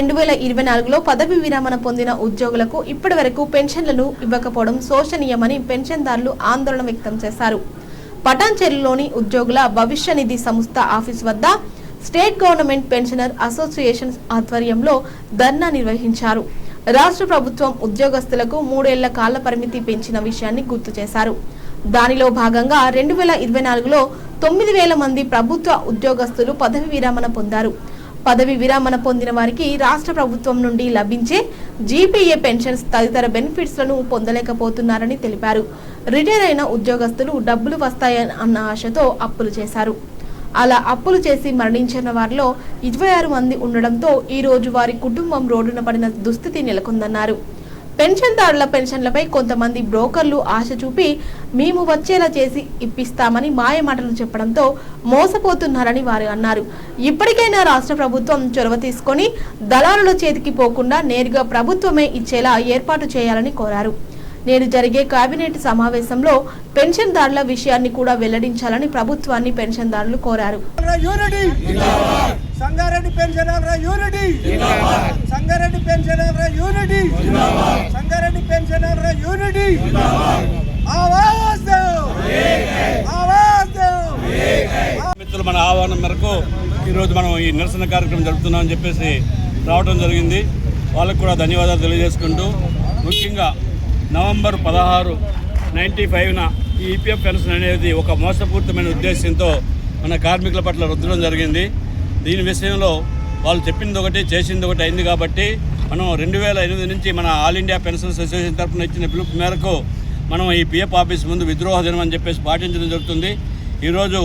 రెండు వేల ఇరవై నాలుగులో పదవి విరమణ పొందిన ఉద్యోగులకు ఇప్పటి వరకు పెన్షన్లను ఇవ్వకపోవడం శోషనీయమని పెన్షన్దారులు ఆందోళన వ్యక్తం చేశారు. పటాన్చెరులోని ఉద్యోగుల భవిష్య నిధి సంస్థ ఆఫీస్ వద్ద స్టేట్ గవర్నమెంట్ పెన్షనర్ అసోసియేషన్ ఆధ్వర్యంలో ధర్నా నిర్వహించారు. రాష్ట్ర ప్రభుత్వం ఉద్యోగస్తులకు మూడేళ్ళ కాల పరిమితి పెంచిన విషయాన్ని గుర్తు చేశారు. దానిలో భాగంగా రెండు వేల ఇరవై నాలుగులో తొమ్మిది వేల మంది ప్రభుత్వ ఉద్యోగస్తులు పదవి విరమణ పొందారు. పదవి విరమణ పొందిన వారికి రాష్ట్ర ప్రభుత్వం నుండి లభించే జీపీఏ పెన్షన్స్ తదితర బెనిఫిట్స్లను పొందలేకపోతున్నారని తెలిపారు. రిటైర్ అయిన ఉద్యోగస్తులు డబ్బులు వస్తాయని అన్న ఆశతో అప్పులు చేశారు. అలా అప్పులు చేసి మరణించిన వారిలో ఇరవై ఆరు మంది ఉండడంతో ఈ రోజు వారి కుటుంబం రోడ్డున పడిన దుస్థితి నెలకొందన్నారు. పెన్షన్దారుల పెన్షన్లపై కొంతమంది బ్రోకర్లు ఆశ చూపి మేము వచ్చేలా చేసి ఇప్పిస్తామని మాయమాటలు చెప్పడంతో మోసపోతున్నారని వారు అన్నారు. ఇప్పటికైనా రాష్ట్ర ప్రభుత్వం చొరవ తీసుకొని దళారుల చేతికి పోకుండా నేరుగా ప్రభుత్వమే ఇచ్చేలా ఏర్పాటు చేయాలని కోరారు. నేడు జరిగే కేబినెట్ సమావేశంలో పెన్షన్దారుల విషయాన్ని కూడా వెల్లడించాలని ప్రభుత్వాన్ని పెన్షన్దారులు కోరారు. యూనిటీ సంగారెడ్డి పెన్షనర్ల యూనిటీ సంగారెడ్డి పెన్షనర్ల యూనిటీ యూనిటీ మిత్రులు మన ఆహ్వానం మేరకు ఈరోజు మనం ఈ నిరసన కార్యక్రమం జరుపుతున్నామని చెప్పేసి రావడం జరిగింది. వాళ్ళకు కూడా ధన్యవాదాలు తెలియజేసుకుంటూ ముఖ్యంగా నవంబర్ పదహారు నైంటీ ఫైవ్న ఈ ఈపీఎఫ్ పెన్షన్ అనేది ఒక మోసపూరితమైన ఉద్దేశంతో మన కార్మికుల పట్ల రుద్దడం జరిగింది. దీని విషయంలో వాళ్ళు చెప్పింది ఒకటి చేసింది ఒకటి అయింది కాబట్టి మనం రెండు వేల ఎనిమిది నుంచి మన ఆల్ ఇండియా పెన్షన్స్ అసోసియేషన్ తరఫున ఇచ్చిన పిలుపు మేరకు మనం ఈ పిఎఫ్ ఆఫీస్ ముందు విద్రోహ దినం అని చెప్పేసి పాటించడం జరుగుతుంది. ఈరోజు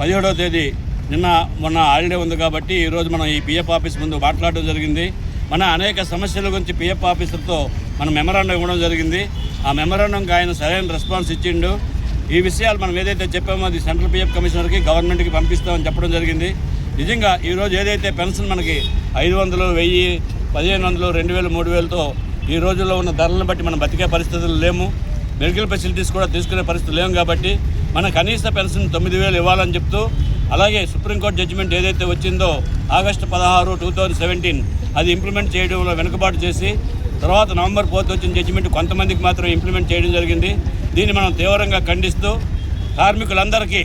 పదిహేడవ తేదీ నిన్న మొన్న హాలిడే ఉంది కాబట్టి ఈరోజు మనం ఈ పిఎఫ్ ఆఫీస్ ముందు మాట్లాడడం జరిగింది. మన అనేక సమస్యల గురించి పిఎఫ్ ఆఫీసర్తో మనం మెమరాండం ఇవ్వడం జరిగింది. ఆ మెమరాండంకి ఆయన సరైన రెస్పాన్స్ ఇచ్చిండు. ఈ విషయాలు మనం ఏదైతే చెప్పామో అది సెంట్రల్ పిఎఫ్ కమిషనర్కి గవర్నమెంట్కి పంపిస్తామని చెప్పడం జరిగింది. నిజంగా ఈరోజు ఏదైతే పెన్షన్ మనకి ఐదు వందలు వెయ్యి పదిహేను వందలు రెండు వేలు మూడు వేలతో ఈ రోజుల్లో ఉన్న ధరలను బట్టి మనం బతికే పరిస్థితులు లేము. మెడికల్ ఫెసిలిటీస్ కూడా తీసుకునే పరిస్థితి లేము కాబట్టి మన కనీస పెన్షన్ తొమ్మిది వేలు ఇవ్వాలని చెప్తూ అలాగే సుప్రీంకోర్టు జడ్జిమెంట్ ఏదైతే వచ్చిందో ఆగస్టు పదహారు టూ థౌజండ్ సెవెంటీన్ అది ఇంప్లిమెంట్ చేయడంలో వెనుకబాటు చేసి తర్వాత నవంబర్ ఫోర్త్ వచ్చిన జడ్జిమెంట్ కొంతమందికి మాత్రం ఇంప్లిమెంట్ చేయడం జరిగింది. దీన్ని మనం తీవ్రంగా ఖండిస్తూ కార్మికులందరికీ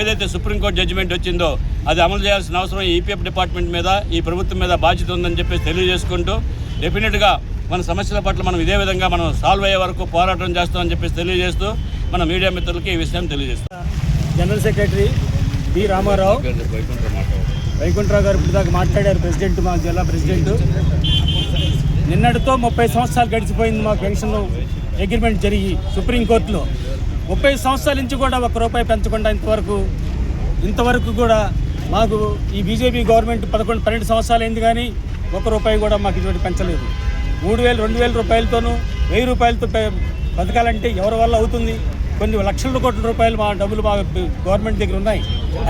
ఏదైతే సుప్రీంకోర్టు జడ్జిమెంట్ వచ్చిందో అది అమలు చేయాల్సిన అవసరం ఈపీఎఫ్ డిపార్ట్మెంట్ మీద ఈ ప్రభుత్వం మీద బాధ్యత ఉందని చెప్పేసి తెలియజేసుకుంటూ డెఫినెట్గా మన సమస్యల పట్ల మనం ఇదే విధంగా మనం సాల్వ్ అయ్యే వరకు పోరాటం చేస్తామని చెప్పేసి తెలియజేస్తూ మన మీడియా మిత్రులకి ఈ విషయం తెలియజేస్తాం. General secretary B Ramarao Vaikuntharao గారు ఇప్పుడు దాకా మాట్లాడారు ప్రెసిడెంట్ మా జిల్లా ప్రెసిడెంట్ నిన్నటితో ముప్పై సంవత్సరాలు గడిచిపోయింది మా పెన్షన్ అగ్రిమెంట్ జరిగి సుప్రీంకోర్టులో. ముప్పై సంవత్సరాల నుంచి కూడా ఒక రూపాయి పెంచకుండా ఇంతవరకు ఇంతవరకు కూడా మాకు ఈ బీజేపీ గవర్నమెంట్ పదకొండు పన్నెండు సంవత్సరాలు అయింది కానీ ఒక్క రూపాయి కూడా మాకు ఇటువంటి పెంచలేదు. మూడు వేలు రెండు వేల రూపాయలతోనూ వెయ్యి రూపాయలతో బతకాలంటే ఎవరి వల్ల అవుతుంది? కొన్ని లక్షల కోట్ల రూపాయలు మా డబ్బులు మా గవర్నమెంట్ దగ్గర ఉన్నాయి.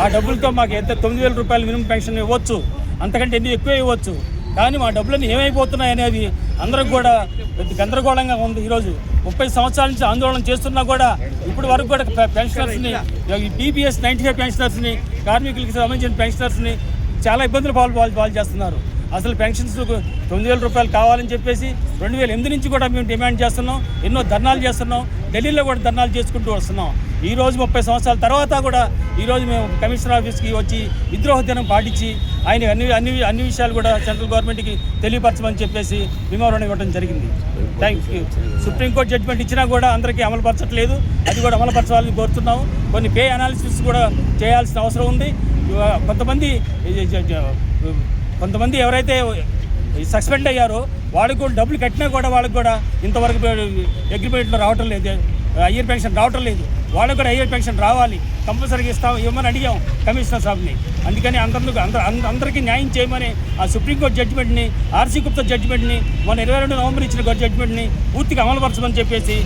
ఆ డబ్బులతో మాకు ఎంత తొమ్మిది వేల రూపాయలు మినిమం పెన్షన్ ఇవ్వచ్చు? అంతకంటే ఎన్ని ఎక్కువ ఇవ్వచ్చు? కానీ మా డబ్బులన్నీ ఏమైపోతున్నాయి అనేది అందరికి కూడా పెద్ద గందరగోళంగా ఉంది ఈరోజు ముప్పై సంవత్సరాల నుంచి ఆందోళన చేస్తున్నా కూడా ఇప్పుడు వరకు కూడా పెన్షనర్స్ని బీబీఎస్ నైంటీ ఫైవ్ పెన్షనర్స్ని కార్మికులకి సంబంధించిన పెన్షనర్స్ని చాలా ఇబ్బందులు పాలు పాలు పాలు చేస్తున్నారు. అసలు పెన్షన్స్ తొమ్మిది వేల రూపాయలు కావాలని చెప్పేసి రెండు వేల ఎనిమిది నుంచి కూడా మేము డిమాండ్ చేస్తున్నాం. ఎన్నో ధర్నాలు చేస్తున్నాం. ఢిల్లీలో కూడా ధర్నాలు చేసుకుంటూ వస్తున్నాం. ఈ రోజు ముప్పై సంవత్సరాల తర్వాత కూడా ఈరోజు మేము కమిషనర్ ఆఫీస్కి వచ్చి విద్రోహ దినం పాటించి ఆయన అన్ని అన్ని అన్ని విషయాలు కూడా సెంట్రల్ గవర్నమెంట్కి తెలియపరచమని చెప్పేసి విమోరణ ఇవ్వడం జరిగింది. థ్యాంక్ యూ సుప్రీంకోర్టు జడ్జిమెంట్ ఇచ్చినా కూడా అందరికీ అమలుపరచట్లేదు అది కూడా అమలుపరచాలని కోరుతున్నాము. కొన్ని పే అనాలిసిస్ కూడా చేయాల్సిన అవసరం ఉంది. కొంతమంది కొంతమంది ఎవరైతే సస్పెండ్ అయ్యారో వాళ్ళకి కూడా డబ్బులు కట్టినా కూడా వాళ్ళకి కూడా ఇంతవరకు అగ్రిమెంట్లో రావటం లేదు. అయ్యర్ పెన్షన్ రావటం లేదు. వాళ్ళకి కూడా అయ్యర్ పెన్షన్ రావాలి. కంపల్సరీగా ఇస్తాం ఇవ్వమని అడిగాం కమిషనర్ సాబ్ని. అందుకని అందరికీ అందరూ అందరికీ న్యాయం చేయమని ఆ సుప్రీంకోర్టు జడ్జిమెంట్ని ఆర్సీ గుప్తా జడ్జిమెంట్ని మొన్న ఇరవై రెండు నవంబర్ ఇచ్చిన జడ్జిమెంట్ని పూర్తిగా అమలుపరచమని చెప్పేసి